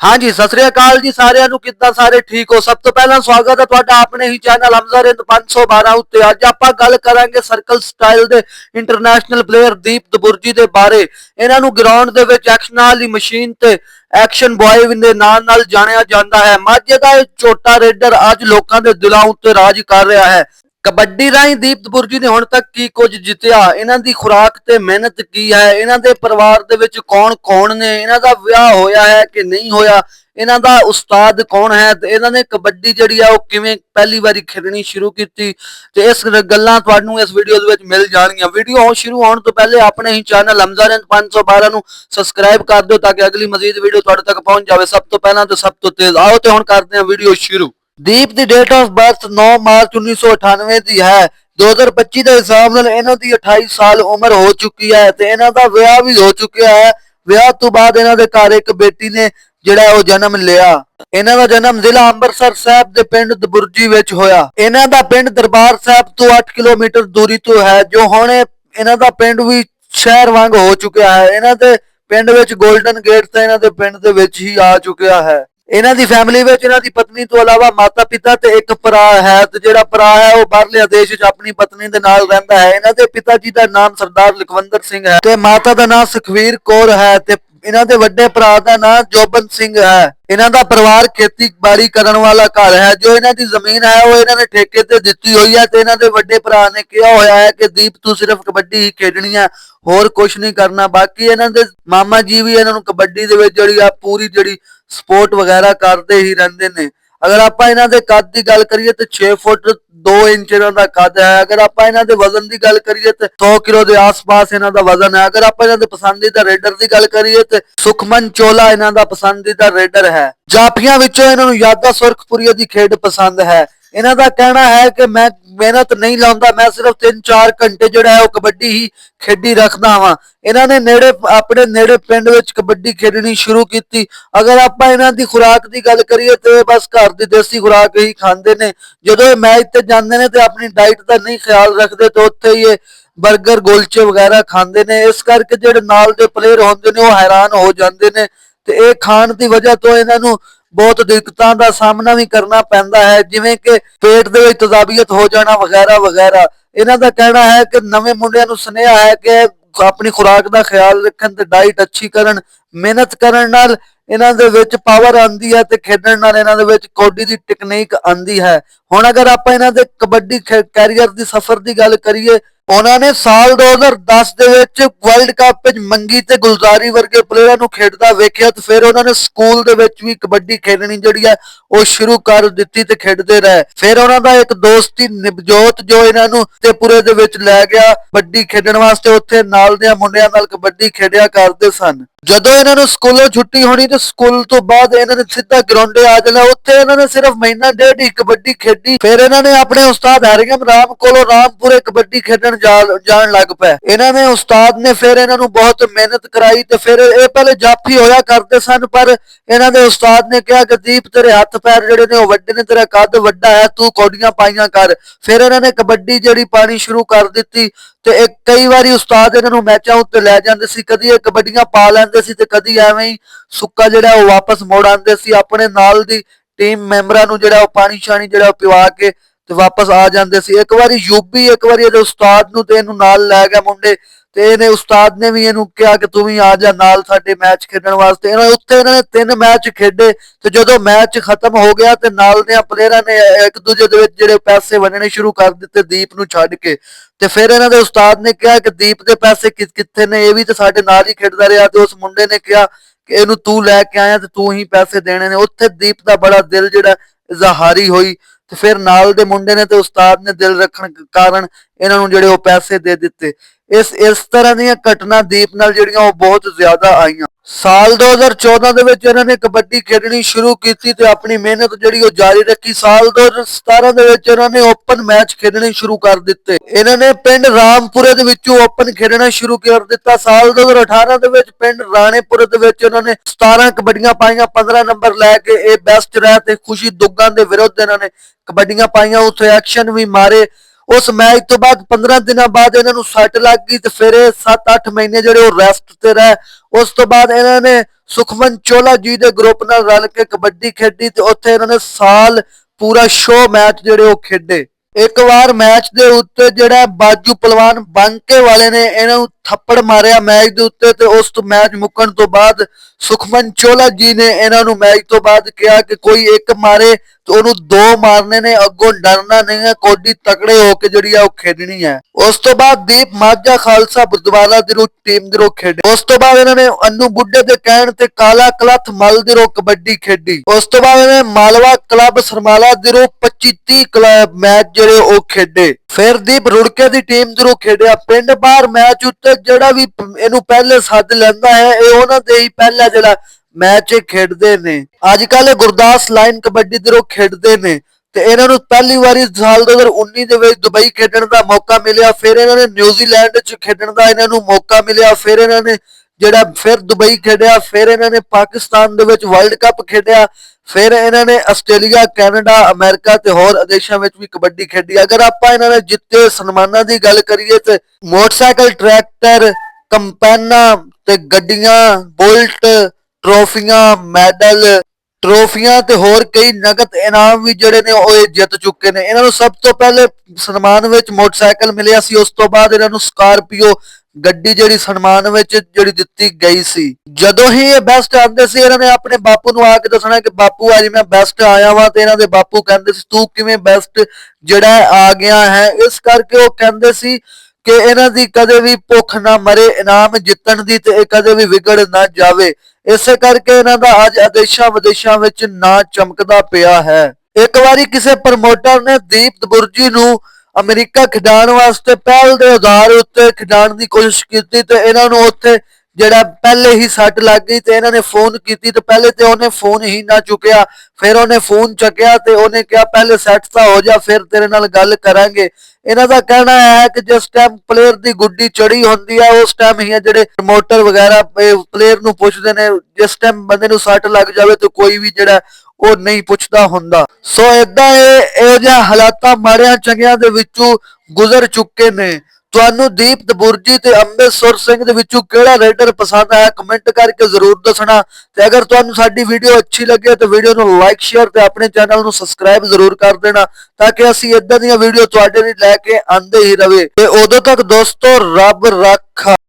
ਹਾਂਜੀ, ਸਤਿ ਸ੍ਰੀ ਅਕਾਲ ਜੀ ਸਾਰਿਆਂ ਨੂੰ। ਕਿੱਦਾਂ ਸਾਰੇ ਠੀਕ ਹੋ? ਸਭ ਤੋਂ ਪਹਿਲਾਂ ਸਵਾਗਤ ਹੈ ਤੁਹਾਡਾ ਆਪਣੇ ਹੀ ਚੈਨਲ ਹਮਜ਼ਾ ਰਿੰਦ 512 ਉੱਤੇ। ਅੱਜ ਆਪਾਂ ਗੱਲ ਕਰਾਂਗੇ ਸਰਕਲ ਸਟਾਈਲ ਦੇ ਇੰਟਰਨੈਸ਼ਨਲ ਪਲੇਅਰ ਦੀਪ ਦਬੁਰਜੀ ਦੇ ਬਾਰੇ। ਇਹਨਾਂ ਨੂੰ ਗਰਾਊਂਡ ਦੇ ਵਿੱਚ ਐਕਸ਼ਨ ਵਾਲੀ ਮਸ਼ੀਨ ਤੇ ਐਕਸ਼ਨ ਬॉय ਦੇ ਨਾਂ ਨਾਲ ਜਾਣਿਆ ਜਾਂਦਾ ਹੈ। ਮਾਝੇ ਦਾ ਇਹ ਛੋਟਾ ਰੇਡਰ ਅੱਜ ਲੋਕਾਂ ਦੇ ਦਿਲਾਂ ਉੱਤੇ ਰਾਜ ਕਰ ਰਿਹਾ ਹੈ। ਕਬੱਡੀ ਰਾਹੀਂ ਦੀਪ ਦਬੁਰਜੀ ਨੇ ਹੁਣ ਤੱਕ ਕੀ ਕੁਝ ਜਿੱਤਿਆ? ਇਹਨਾਂ ਦੀ ਖੁਰਾਕ ਤੇ ਮਿਹਨਤ ਕੀ ਹੈ? ਇਹਨਾਂ ਦੇ ਪਰਿਵਾਰ ਦੇ ਵਿੱਚ ਕੌਣ ਕੌਣ ਨੇ? ਇਹਨਾਂ ਦਾ ਵਿਆਹ ਹੋਇਆ ਹੈ ਕਿ ਨਹੀਂ ਹੋਇਆ? ਇਹਨਾਂ ਦਾ ਉਸਤਾਦ ਕੌਣ ਹੈ? ਤੇ ਇਹਨਾਂ ਨੇ ਕਬੱਡੀ ਜਿਹੜੀ ਆ, ਉਹ ਕਿਵੇਂ ਪਹਿਲੀ ਵਾਰੀ ਖੇਡਣੀ ਸ਼ੁਰੂ ਕੀਤੀ? ਤੇ ਇਸ ਗੱਲਾਂ ਤੁਹਾਨੂੰ ਇਸ ਵੀਡੀਓ ਦੇ ਵਿੱਚ ਮਿਲ ਜਾਣਗੀਆਂ। ਵੀਡੀਓ ਸ਼ੁਰੂ ਹੋਣ ਤੋਂ ਪਹਿਲੇ ਆਪਣੇ ਹੀ ਚੈਨਲ ਹਮਜ਼ਾਰਨ 512 ਨੂੰ ਸਬਸਕ੍ਰਾਈਬ ਕਰ ਦਿਓ ਤਾਂ ਕਿ ਅਗਲੀ ਮਜ਼ੀਦ ਵੀਡੀਓ ਤੁਹਾਡੇ ਤੱਕ ਪਹੁੰਚ ਜਾਵੇ। ਸਭ ਤੋਂ ਪਹਿਲਾਂ ਤੇ ਸਭ ਤੋਂ ਤੇਜ਼। ਆਓ ਤੇ ਹੁਣ ਕਰਦੇ ਹਾਂ ਵੀਡੀਓ ਸ਼ੁਰੂ। ਦੀਪ ਦੀ ਡੇਟ ਆਫ ਬਰਥ 9 ਮਾਰਚ 1998 ਦੀ ਹੈ। 2025 ਦੇ ਹਿਸਾਬ ਨਾਲ ਇਹਨਾਂ ਦੀ 28 ਸਾਲ ਉਮਰ ਹੋ ਚੁੱਕੀ ਹੈ ਤੇ ਇਹਨਾਂ ਦਾ ਵਿਆਹ ਵੀ ਹੋ ਚੁੱਕਿਆ ਹੈ। ਵਿਆਹ ਤੋਂ ਬਾਅਦ ਇਹਨਾਂ ਦੇ ਘਰ ਇੱਕ ਬੇਟੀ ਨੇ ਜਿਹੜਾ ਉਹ ਜਨਮ ਲਿਆ। ਇਹਨਾਂ ਦਾ ਜਨਮ ਜ਼ਿਲ੍ਹਾ ਅੰਮ੍ਰਿਤਸਰ ਸਾਹਿਬ ਦੇ ਪਿੰਡ ਦਬੁਰਜੀ ਵਿੱਚ ਹੋਇਆ। ਇਹਨਾਂ ਦਾ ਪਿੰਡ ਦਰਬਾਰ ਸਾਹਿਬ ਤੋਂ 8 ਕਿਲੋਮੀਟਰ ਦੂਰੀ ਤੋਂ ਹੈ, ਜੋ ਹੁਣ ਇਹਨਾਂ ਦਾ ਪਿੰਡ ਵੀ ਸ਼ਹਿਰ ਵਾਂਗ ਹੋ ਚੁੱਕਿਆ ਹੈ। ਇਹਨਾਂ ਦੇ ਪਿੰਡ ਵਿੱਚ 골ਡਨ ਗੇਟ ਤਾਂ ਇਹਨਾਂ ਦੇ ਪਿੰਡ ਦੇ ਵਿੱਚ ਹੀ ਆ ਚੁੱਕਿਆ ਹੈ। ਇਹਨਾਂ ਦੀ ਫੈਮਿਲੀ ਵਿੱਚ ਇਹਨਾਂ ਦੀ ਪਤਨੀ ਤੋਂ ਇਲਾਵਾ ਮਾਤਾ ਪਿਤਾ ਤੇ ਇੱਕ ਭਰਾ ਹੈ ਤੇ ਜਿਹੜਾ ਭਰਾ ਹੈ ਉਹ ਬਾਹਰਲੇ ਦੇਸ਼ ਵਿੱਚ ਆਪਣੀ ਪਤਨੀ ਦੇ ਨਾਲ ਰਹਿੰਦਾ ਹੈ। ਇਹਨਾਂ ਦੇ ਪਿਤਾ ਜੀ ਦਾ ਨਾਮ ਸਰਦਾਰ ਲਖਵੰਦਰ ਸਿੰਘ ਹੈ ਤੇ ਮਾਤਾ ਦਾ ਨਾਮ ਸੁਖਵੀਰ ਕੌਰ ਹੈ ਤੇ ਇਹਨਾਂ ਦੇ ਵੱਡੇ ਭਰਾ ਦਾ ਨਾਮ ਜੋਬਨ ਸਿੰਘ ਹੈ। ਇਹਨਾਂ ਦਾ ਪਰਿਵਾਰ ਖੇਤੀਬਾੜੀ ਕਰਨ ਵਾਲਾ ਘਰ ਹੈ। ਜੋ ਇਹਨਾਂ ਦੀ ਜ਼ਮੀਨ ਹੈ, ਉਹ ਇਹਨਾਂ ਨੇ ਠੇਕੇ ਤੇ ਦਿੱਤੀ ਹੋਈ ਹੈ ਤੇ ਇਹਨਾਂ ਦੇ ਵੱਡੇ ਭਰਾ ਨੇ ਕਿਹਾ ਹੋਇਆ ਹੈ ਕਿ ਦੀਪ, ਤੂੰ ਸਿਰਫ ਕਬੱਡੀ ਹੀ ਖੇਡਣੀ ਹੈ, ਹੋਰ ਕੁਝ ਨਹੀਂ ਕਰਨਾ। ਬਾਕੀ ਇਹਨਾਂ ਦੇ ਮਾਮਾ ਜੀ ਵੀ ਇਹਨਾਂ ਨੂੰ ਕਬੱਡੀ ਦੇ ਵਿੱਚ ਜਿਹੜੀ ਆ ਪੂਰੀ ਜਿਹੜੀ ਸਪੋਰਟ ਵਗੈਰਾ ਕਰਦੇ ਹੀ ਰਹਿੰਦੇ ਨੇ। ਅਗਰ ਆਪਾਂ ਇਹਨਾਂ ਦੇ ਕੱਦ ਦੀ ਗੱਲ ਕਰੀਏ ਤੇ 6 ਫੁੱਟ 2 ਇੰਚ ਇਹਨਾਂ ਦਾ ਕੱਦ ਹੈ। ਅਗਰ ਆਪਾਂ ਇਹਨਾਂ ਦੇ ਵਜ਼ਨ ਦੀ ਗੱਲ ਕਰੀਏ ਤੇ 100 ਕਿਲੋ ਦੇ ਆਸ-ਪਾਸ ਇਹਨਾਂ ਦਾ ਵਜ਼ਨ ਹੈ। ਅਗਰ ਆਪਾਂ ਇਹਨਾਂ ਦੇ ਪਸੰਦੀਦਾ ਰੇਡਰ ਦੀ ਗੱਲ ਕਰੀਏ ਤੇ ਸੁਖਮਨ ਚੋਲਾ ਇਹਨਾਂ ਦਾ ਪਸੰਦੀਦਾ ਰੇਡਰ ਹੈ। ਜਾਫੀਆਂ ਵਿੱਚੋਂ ਇਹਨਾਂ ਨੂੰ ਯਾਦਾ ਸੁਰਖਪੁਰੀਆ ਦੀ ਖੇਡ ਪਸੰਦ ਹੈ। ਇਹਨਾਂ ਦਾ ਕਹਿਣਾ ਹੈ ਕਿ ਮੈਂ ਮਿਹਨਤ ਨਹੀਂ ਲਾਉਂਦਾ, ਮੈਂ ਸਿਰਫ 3-4 ਘੰਟੇ ਜਿਹੜਾ ਹੈ ਉਹ ਕਬੱਡੀ ਹੀ ਖੇਡੀ ਰੱਖਦਾ ਹਾਂ ਇਹਨਾਂ ਨੇ ਨੇੜੇ, ਆਪਣੇ ਨੇੜੇ ਪਿੰਡ ਵਿੱਚ ਕਬੱਡੀ ਖੇਡਣੀ ਸ਼ੁਰੂ ਕੀਤੀ। ਅਗਰ ਆਪਾਂ ਇਹਨਾਂ ਦੀ ਖੁਰਾਕ ਦੀ ਗੱਲ ਕਰੀਏ ਤੇ ਬਸ ਘਰ ਦੀ ਦੇਸੀ ਖੁਰਾਕ ਹੀ ਖਾਂਦੇ ਨੇ। ਜਦੋਂ ਇਹ ਮੈਚ ਤੇ ਜਾਂਦੇ ਨੇ ਤੇ ਆਪਣੀ ਡਾਈਟ ਦਾ ਨਹੀਂ ਖਿਆਲ ਰੱਖਦੇ ਤੇ ਉੱਥੇ ਹੀ ਇਹ 버ਗਰ ਗੋਲਚੇ ਵਗੈਰਾ ਖਾਂਦੇ ਨੇ। ਇਸ ਕਰਕੇ ਜਿਹੜੇ ਨਾਲ ਦੇ ਪਲੇਅਰ ਹੁੰਦੇ ਨੇ ਉਹ ਹੈਰਾਨ ਹੋ ਜਾਂਦੇ ਨੇ। ਤੇ ਇਹ ਖਾਣ ਦੀ ਵਜ੍ਹਾ ਤੋਂ ਇਹਨਾਂ ਨੂੰ ਬਹੁਤ ਦਿੱਕਤਾਂ ਦਾ ਸਾਹਮਣਾ ਵੀ ਕਰਨਾ ਪੈਂਦਾ ਹੈ, ਜਿਵੇਂ ਕਿ ਪੇਟ ਦੇ ਵਿੱਚ ਤਜ਼ਾਬੀਅਤ ਹੋ ਜਾਣਾ ਵਗੈਰਾ ਵਗੈਰਾ। ਇਹਨਾਂ ਦਾ ਕਹਿਣਾ ਹੈ ਕਿ ਨਵੇਂ ਮੁੰਡਿਆਂ ਨੂੰ ਸੁਨੇਹਾ ਹੈ ਕਿ ਆਪਣੀ ਖੁਰਾਕ ਦਾ ਖਿਆਲ ਰੱਖਣ ਤੇ ਡਾਈਟ ਅੱਛੀ ਕਰਨ, ਮਿਹਨਤ ਕਰਨ ਨਾਲ ਇਹਨਾਂ ਦੇ ਵਿੱਚ ਪਾਵਰ ਆਂਦੀ ਹੈ ਤੇ ਖੇਡਣ ਨਾਲ ਇਹਨਾਂ ਦੇ ਵਿੱਚ ਕੋਡੀ ਦੀ ਟੈਕਨੀਕ ਆਂਦੀ ਹੈ। ਹੁਣ ਅਗਰ ਆਪਾਂ ਇਹਨਾਂ ਦੇ ਕਬੱਡੀ ਕੈਰੀਅਰ ਦੀ ਸਫ਼ਰ ਦੀ ਗੱਲ ਕਰੀਏ ਉਹਨਾਂ ਨੇ ਸਾਲ 2010 ਦੇ ਵਿੱਚ ਵਰਲਡ ਕੱਪ ਵਿੱਚ ਮੰਗੀ ਤੇ ਗੁਲਜ਼ਾਰੀ ਵਰਗੇ ਪਲੇਅਰਾਂ ਨੂੰ ਖੇਡਦਾ ਵੇਖਿਆ ਤੇ ਫਿਰ ਉਹਨਾਂ ਨੇ ਸਕੂਲ ਦੇ ਵਿੱਚ ਵੀ ਕਬੱਡੀ ਖੇਡਣੀ ਜਿਹੜੀ ਹੈ ਉਹ ਸ਼ੁਰੂ ਕਰ ਦਿੱਤੀ ਤੇ ਖੇਡਦੇ ਰਹੇ। ਫਿਰ ਉਹਨਾਂ ਦਾ ਇੱਕ ਦੋਸਤੀ ਨਿਵਜੋਤ ਜੋ ਇਹਨਾਂ ਨੂੰ ਤੇ ਪੂਰੇ ਦੇ ਵਿੱਚ ਲੈ ਗਿਆ, ਕਬੱਡੀ ਖੇਡਣ ਵਾਸਤੇ ਉੱਥੇ ਨਾਲ ਦੇ ਮੁੰਡਿਆਂ ਨਾਲ ਕਬੱਡੀ ਖੇਡਿਆ ਕਰਦੇ ਸਨ। ਜਦੋਂ ਇਹਨਾਂ ਨੂੰ ਸਕੂਲੋਂ ਛੁੱਟੀ ਹੋਣੀ ਤੇ ਸਕੂਲ ਤੋਂ ਬਾਅਦ ਇਹਨਾਂ ਨੇ ਸਿੱਧਾ ਗਰਾਊਂਡੇ ਆ ਜਾਣਾ, ਉੱਥੇ ਇਹਨਾਂ ਨੇ ਸਿਰਫ ਮਹੀਨਾ ਡੇਢ ਹੀ ਕਬੱਡੀ ਖੇਡੀ। ਫਿਰ ਇਹਨਾਂ ਨੇ ਆਪਣੇ ਉਸਤਾਦ ਹਰਿਗਮ ਰਾਮ ਕੋਲੋਂ ਰਾਮਪੁਰੇ ਕਬੱਡੀ ਖੇਡਣ ਜਾਣ ਲੱਗ ਪਏ। ਇਹਨਾਂ ਨੇ ਉਸਤਾਦ ਨੇ ਫਿਰ ਇਹਨਾਂ ਨੂੰ ਬਹੁਤ ਮਿਹਨਤ ਕਰਾਈ ਤੇ ਫਿਰ ਇਹ ਪਹਿਲੇ ਜਾਫੀ ਹੋਇਆ ਕਰਦੇ ਸਨ, ਪਰ ਇਹਨਾਂ ਦੇ ਉਸਤਾਦ ਨੇ ਕਿਹਾ ਕਿ ਤੇਰੇ ਹੱਥ ਪੈਰ ਜਿਹੜੇ ਨੇ ਉਹ ਵੱਡੇ ਨੇ, ਤੇਰਾ ਕੱਦ ਵੱਡਾ ਹੈ, ਤੂੰ ਕੌਡੀਆਂ ਪਾਈਆਂ ਕਰ। ਫਿਰ ਇਹਨਾਂ ਨੇ ਕਬੱਡੀ ਜਿਹੜੀ ਪਾਣੀ ਸ਼ੁਰੂ ਕਰ ਦਿੱਤੀ ਤੇ ਇੱਕ ਕਈ ਵਾਰੀ ਉਸਤਾਦ ਇਹਨਾਂ ਨੂੰ ਮੈਚਾਂ ਉੱਤੇ ਲੈ ਜਾਂਦੇ ਸੀ, ਕਦੀ ਇਹ ਕਬੱਡੀਆਂ ਪਾ ਲੈਂਦੇ ਸੀ ਤੇ ਕਦੀ ਐਵੇਂ ਹੀ ਸੁੱਕਾ ਜਿਹੜਾ ਉਹ ਵਾਪਸ ਮੋੜ ਆਉਂਦੇ ਸੀ। ਆਪਣੇ ਨਾਲ ਦੀ ਟੀਮ ਮੈਂਬਰਾਂ ਨੂੰ ਜਿਹੜਾ ਉਹ ਪਾਣੀ ਸ਼ਾਣੀ ਜਿਹੜਾ ਉਹ ਪਿਵਾ ਕੇ ਤੇ ਵਾਪਸ ਆ ਜਾਂਦੇ ਸੀ। ਇੱਕ ਵਾਰੀ ਯੂਪੀ ਇੱਕ ਵਾਰੀ ਇਹਦੇ ਉਸਤਾਦ ਨੂੰ ਤੇ ਇਹਨੂੰ ਨਾਲ ਲੈ ਗਿਆ ਮੁੰਡੇ ਤੇ ਇਹਨੇ ਉਸਤਾਦ ਨੇ ਵੀ ਇਹਨੂੰ ਕਿਹਾ ਕਿ ਤੂੰ ਵੀ ਆ ਜਾ ਨਾਲ ਸਾਡੇ ਮੈਚ ਖੇਡਣ ਵਾਸਤੇ। ਇਹਨਾਂ ਉੱਥੇ ਇਹਨਾਂ ਨੇ ਤਿੰਨ ਮੈਚ ਖੇਡੇ ਤੇ ਜਦੋਂ ਮੈਚ ਖਤਮ ਹੋ ਗਿਆ ਤੇ ਨਾਲ ਦੇ ਪਲੇਅਰਾਂ ਨੇ ਇੱਕ ਦੂਜੇ ਦੇ ਵਿੱਚ ਜਿਹੜੇ ਪੈਸੇ ਵੰਡਣੇ ਸ਼ੁਰੂ ਕਰ ਦਿੱਤੇ ਦੀਪ ਨੂੰ ਛੱਡ ਕੇ। ਤੇ ਫਿਰ ਇਹਨਾਂ ਦੇ ਉਸਤਾਦ ਨੇ ਕਿਹਾ ਕਿ ਦੀਪ ਦੇ ਪੈਸੇ ਕਿ- ਕਿੱਥੇ ਨੇ? ਇਹ ਵੀ ਤੇ ਸਾਡੇ ਨਾਲ ਹੀ ਖੇਡਦਾ ਰਿਹਾ ਤੇ ਉਸ ਮੁੰਡੇ ਨੇ ਕਿਹਾ ਕਿ ਇਹਨੂੰ ਤੂੰ ਲੈ ਕੇ ਆਇਆ ਤੇ ਤੂੰ ਹੀ ਪੈਸੇ ਦੇਣੇ ਨੇ। ਉੱਥੇ ਦੀਪ ਦਾ ਬੜਾ ਦਿਲ ਜਿਹੜਾ ਇਜ਼ਹਾਰੀ ਹੋਈ ਤੇ ਫਿਰ ਨਾਲ ਦੇ ਮੁੰਡੇ ਨੇ ਤੇ ਉਸਤਾਦ ਨੇ ਦਿਲ ਰੱਖਣ ਕਾਰਨ ਇਹਨਾਂ ਨੂੰ ਜਿਹੜੇ ਉਹ ਪੈਸੇ ਦੇ ਦਿੱਤੇ। ਇਸ ਇਸ ਤਰ੍ਹਾਂ ਦੀਆਂ ਘਟਨਾ ਦੀਪ ਨਾਲ ਜਿਹੜੀਆਂ ਉਹ ਬਹੁਤ ਜ਼ਿਆਦਾ ਆਈਆਂ। ਸਾਲ 2014 ਦੇ ਵਿੱਚ ਇਹਨਾਂ ਨੇ ਕਬੱਡੀ ਖੇਡਣੀ ਸ਼ੁਰੂ ਕੀਤੀ ਤੇ ਆਪਣੀ ਮਿਹਨਤ ਜਿਹੜੀ ਉਹ ਜਾਰੀ ਰੱਖੀ। ਸਾਲ 2017 ਦੇ ਵਿੱਚ ਇਹਨਾਂ ਨੇ ਓਪਨ ਮੈਚ ਖੇਡਣੇ ਸ਼ੁਰੂ ਕਰ ਦਿੱਤੇ। ਇਹਨਾਂ ਨੇ ਪਿੰਡ ਰਾਮਪੁਰੇ ਦੇ ਵਿੱਚੋਂ ਓਪਨ ਖੇਡਣਾ ਸ਼ੁਰੂ ਕਰ ਦਿੱਤਾ। ਸਾਲ 2018 ਦੇ ਵਿੱਚ ਪਿੰਡ ਰਾਣੇਪੁਰ ਦੇ ਵਿੱਚ ਇਹਨਾਂ ਨੇ 17 ਕਬੱਡੀਆਂ ਪਾਈਆਂ 15 ਨੰਬਰ ਲੈ ਕੇ ਇਹ ਬੈਸਟ ਰਹਿ ਤੇ ਖੁਸ਼ੀ ਦੁੱਗਾਂ ਦੇ ਵਿਰੁੱਧ ਇਹਨਾਂ ਨੇ ਕਬੱਡੀਆਂ ਪਾਈਆਂ। ਉੱਥੇ ਐਕਸ਼ਨ ਵੀ ਮਾਰੇ। ਉਸ ਮੈਚ ਤੋਂ ਬਾਅਦ 15 ਦਿਨਾਂ ਬਾਅਦ ਇਹਨਾਂ ਨੂੰ ਸੱਟ ਲੱਗ ਗਈ ਤੇ ਫਿਰ ਇਹ 7-8 ਮਹੀਨੇ ਜਿਹੜੇ ਉਹ ਰੈਸਟ ਤੇ ਰਹੇ। ਉਸ ਤੋਂ ਬਾਅਦ ਇਹਨਾਂ ਨੇ ਸੁਖਮਨ ਚੋਲਾ ਜੀ ਦੇ ਗਰੁੱਪ ਨਾਲ ਰਲ ਕੇ ਕਬੱਡੀ ਖੇਡੀ ਤੇ ਉੱਥੇ ਇਹਨਾਂ ਨੇ ਸਾਲ ਪੂਰਾ ਸ਼ੋ ਮੈਚ ਜਿਹੜੇ ਉਹ ਖੇਡੇ। ਇੱਕ ਵਾਰ ਮੈਚ ਦੇ ਉੱਤੇ ਜਿਹੜਾ ਬਾਜੂ ਪਹਿਲਵਾਨ ਬਾਂਕੇ ਵਾਲੇ ਨੇ ਇਹਨਾਂ ਨੂੰ ਥੱਪੜ ਮਾਰਿਆ ਮੈਚ ਦੇ ਉੱਤੇ ਤੇ ਉਸ ਤੋਂ ਮੈਚ ਮੁੱਕਣ ਤੋਂ ਬਾਅਦ ਸੁਖਮਨ ਚੋਲਾ ਜੀ ਨੇ ਇਹਨਾਂ ਨੂੰ ਮੈਚ ਤੋਂ ਬਾਅਦ ਕਿਹਾ ਕਿ ਕੋਈ ਇੱਕ ਮਾਰੇ ਤੇ ਉਹਨੂੰ ਦੋ ਮਾਰਨੇ ਨੇ, ਅੱਗੋਂ ਡਰਨਾ ਨਹੀਂ ਹੈ, ਕੋਡੀ ਤਕੜੇ ਹੋ ਕੇ ਜਿਹੜੀ ਆ ਉਹ ਖੇਡਣੀ ਹੈ। ਉਸ ਤੋਂ ਬਾਅਦ ਦੀਪ ਮਾਝਾ ਖਾਲਸਾ ਬੁੱਧਵਾਲਾ ਦੀ ਰੋ, ਟੀਮ ਦੀ ਰੋ ਖੇਡੇ। ਉਸ ਤੋਂ ਬਾਅਦ ਇਹਨਾਂ ਨੇ ਅੰਨੂ ਬੁੱਢੇ ਦੇ ਕਹਿਣ ਤੇ ਕਾਲਾ ਕਲੱਥ ਮਲ ਦੀ ਰੋ ਕਬੱਡੀ ਖੇਡੀ। ਉਸ ਤੋਂ ਬਾਅਦ ਇਹਨੇ ਮਾਲਵਾ ਕਲੱਬ ਸਰਮਾਲਾ ਦੀ ਰੋ 25 30 ਮੈਚ ਜਿਹੜੇ ਉਹ ਖੇਡੇ। ਫਿਰ ਦੀਪ ਰੁੜਕੇ ਦੀ ਟੀਮ ਜ਼ਰੂਰ ਖੇਡਿਆ, ਪਿੰਡ ਬਾਹਰ ਮੈਚ ਉੱਤੇ ਜਿਹੜਾ ਵੀ ਇਹਨੂੰ ਪਹਿਲੇ ਸੱਦ ਲੈਂਦਾ ਹੈ, ਇਹ ਉਹਨਾਂ ਦੇ ਹੀ ਪਹਿਲਾ ਜਿਹੜਾ ਮੈਚ ਖੇਡਦੇ ਨੇ। ਅੱਜ ਕੱਲ ਗੁਰਦਾਸ ਲਾਈਨ ਕਬੱਡੀ ਦੇ ਖੇਡਦੇ ਨੇ ਤੇ ਇਹਨਾਂ ਨੂੰ ਪਹਿਲੀ ਵਾਰੀ ਸਾਲ 2019 ਦੇ ਵਿੱਚ ਦੁਬਈ ਖੇਡਣ ਦਾ ਮੌਕਾ ਮਿਲਿਆ, ਫਿਰ ਇਹਨਾਂ ਨੇ ਨਿਊਜ਼ੀਲੈਂਡ 'ਚ ਖੇਡਣ ਦਾ ਇਹਨਾਂ ਨੂੰ ਮੌਕਾ ਮਿਲਿਆ, ਫਿਰ ਇਹਨਾਂ ਨੇ ਜਿਹੜਾ ਫਿਰ ਦੁਬਈ ਖੇਡਿਆ, ਫਿਰ ਇਹਨਾਂ ਨੇ ਪਾਕਿਸਤਾਨ ਦੇ ਵਿੱਚ ਵਰਲਡ ਕੱਪ ਖੇਡਿਆ ਫਿਰ ਇਹਨਾਂ ਨੇ ਆਸਟ੍ਰੇਲੀਆ, ਕੈਨੇਡਾ, ਅਮਰੀਕਾ ਤੇ ਹੋਰ ਦੇਸ਼ਾਂ ਵਿੱਚ ਵੀ ਕਬੱਡੀ ਖੇਡੀ। ਅਗਰ ਆਪਾਂ ਇਹਨਾਂ ਨੇ ਜਿੱਤੇ ਸਨਮਾਨਾਂ ਦੀ ਗੱਲ ਕਰੀਏ ਤੇ ਮੋਟਰਸਾਈਕਲ ਟਰੈਕਟਰ, ਕੰਪੈਨਾ ਤੇ ਗੱਡੀਆਂ, ਬੁਲਟ, ਟਰੋਫੀਆਂ, ਮੈਡਲ ਟਰੋਫੀਆਂ ਤੇ ਹੋਰ ਕਈ ਨਗਦ ਇਨਾਮ ਵੀ ਜਿਹੜੇ ਨੇ ਉਹ ਇਹ ਜਿੱਤ ਚੁੱਕੇ ਨੇ। ਇਹਨਾਂ ਨੂੰ ਸਭ ਤੋਂ ਪਹਿਲੇ ਸਨਮਾਨ ਵਿੱਚ ਮੋਟਰਸਾਈਕਲ ਮਿਲਿਆ ਸੀ। ਉਸ ਤੋਂ ਬਾਅਦ ਇਹਨਾਂ ਨੂੰ ਸਕਾਰਪੀਓ ਗੱਡੀ ਜਿਹੜੀ ਸਨਮਾਨ ਵਿੱਚ ਜਿਹੜੀ ਦਿੱਤੀ ਗਈ ਸੀ। ਜਦੋਂ ਹੀ ਇਹ ਬੈਸਟ ਆਉਂਦੇ ਸੀ, ਇਹਨਾਂ ਨੇ ਆਪਣੇ ਬਾਪੂ ਨੂੰ ਆ ਕੇ ਦੱਸਣਾ ਕਿ ਬਾਪੂ, ਅੱਜ ਮੈਂ ਬੈਸਟ ਆਇਆ ਵਾਂ ਤੇ ਇਹਨਾਂ ਦੇ ਬਾਪੂ ਕਹਿੰਦੇ ਸੀ, ਤੂੰ ਕਿਵੇਂ ਬੈਸਟ ਜਿਹੜਾ ਆ ਗਿਆ ਹੈ? ਇਸ ਕਰਕੇ ਉਹ ਕਹਿੰਦੇ ਸੀ ਕਿ ਇਹਨਾਂ ਦੀ ਕਦੇ ਵੀ ਭੁੱਖ ਨਾ ਮਰੇ, ਇਨਾਮ ਜਿੱਤਣ ਦੀ ਤੇ ਇਹ ਕਦੇ ਵੀ ਵਿਗੜ ਨਾ ਜਾਵੇ। ਇਸੇ ਕਰਕੇ ਇਹਨਾਂ ਦਾ ਅੱਜ ਆਦੇਸ਼ਾਂ ਵਿਦੇਸ਼ਾਂ ਵਿੱਚ ਨਾਂ ਚਮਕਦਾ ਪਿਆ ਹੈ। ਇੱਕ ਵਾਰੀ ਕਿਸੇ ਪ੍ਰਮੋਟਰ ਨੇ ਦੀਪ ਦਬੁਰਜੀ ਨੂੰ ਅਮਰੀਕਾ ਖਿਡਾਉਣ ਵਾਸਤੇ ਪਹਿਲ ਦੇ ਆਧਾਰ ਉੱਤੇ ਖਿਡਾਉਣ ਦੀ ਕੋਸ਼ਿਸ਼ ਕੀਤੀ ਤੇ ਇਹਨਾਂ ਨੂੰ ਉੱਥੇ ਜਿਹੜਾ ਪਹਿਲੇ ਹੀ ਸੱਟ ਲੱਗ ਗਈ ਤੇ ਇਹਨਾਂ ਨੇ ਫੋਨ ਕੀਤੀ ਤੇ ਪਹਿਲੇ ਤੇ ਉਹਨੇ ਫੋਨ ਹੀ ਨਾ ਚੁੱਕਿਆ, ਫਿਰ ਉਹਨੇ ਫੋਨ ਚੱਕਿਆ ਤੇ ਉਹਨੇ ਕਿਹਾ ਪਹਿਲੇ ਸੈੱਟ ਤਾਂ ਹੋ ਜਾ, ਫਿਰ ਤੇਰੇ ਨਾਲ ਗੱਲ ਕਰਾਂਗੇ। ਇਹਨਾਂ ਦਾ ਕਹਿਣਾ ਹੈ ਕਿ ਜਿਸ ਟਾਈਮ ਪਲੇਅਰ ਦੀ ਗੁੱਡੀ ਚੜੀ ਹੁੰਦੀ ਹੈ ਉਸ ਟਾਈਮ ਹੀ ਜਿਹੜੇ ਪ੍ਰਮੋਟਰ ਵਗੈਰਾ ਪਲੇਅਰ ਨੂੰ ਪੁੱਛਦੇ ਨੇ, ਜਿਸ ਟਾਈਮ ਬੰਦੇ ਨੂੰ ਸੱਟ ਲੱਗ ਜਾਵੇ ਤੇ ਕੋਈ ਵੀ ਜਿਹੜਾ ਉਹ ਨਹੀਂ ਪੁੱਛਦਾ ਹੁੰਦਾ। ਸੋ ਇਦਾਂ ਇਹ ਇਹੋ ਜਿਹਾ ਹਾਲਾਤਾਂ ਮਾੜਿਆਂ ਚੰਗਿਆਂ ਦੇ ਵਿੱਚੋਂ ਗੁਜ਼ਰ ਚੁੱਕੇ ਨੇ। ਤੁਹਾਨੂੰ ਦੀਪ ਦਬੁਰਜੀ ਤੇ ਅੰਮ੍ਰਿਤਸਰ ਸਿੰਘ ਦੇ ਵਿੱਚੋਂ ਕਿਹੜਾ ਰਾਈਡਰ ਪਸੰਦ ਆਇਆ? ਕਮੈਂਟ ਕਰਕੇ ਜ਼ਰੂਰ ਦੱਸਣਾ ਤੇ ਅਗਰ ਤੁਹਾਨੂੰ ਸਾਡੀ ਵੀਡੀਓ ਅੱਛੀ ਲੱਗੇ ਤਾਂ ਵੀਡੀਓ ਨੂੰ ਲਾਈਕ ਸ਼ੇਅਰ ਤੇ ਆਪਣੇ ਚੈਨਲ ਨੂੰ ਸਬਸਕ੍ਰਾਈਬ ਜ਼ਰੂਰ ਕਰ ਦੇਣਾ ਤਾਂ ਕਿ ਅਸੀਂ ਇਦਾਂ ਦੀਆਂ ਵੀਡੀਓ ਤੁਹਾਡੇ ਲਈ ਲੈ ਕੇ ਆਂਦੇ ਹੀ ਰਵੇ। ਤੇ ਉਦੋਂ ਤੱਕ ਦੋਸਤੋ, ਰੱਬ ਰੱਖਾ।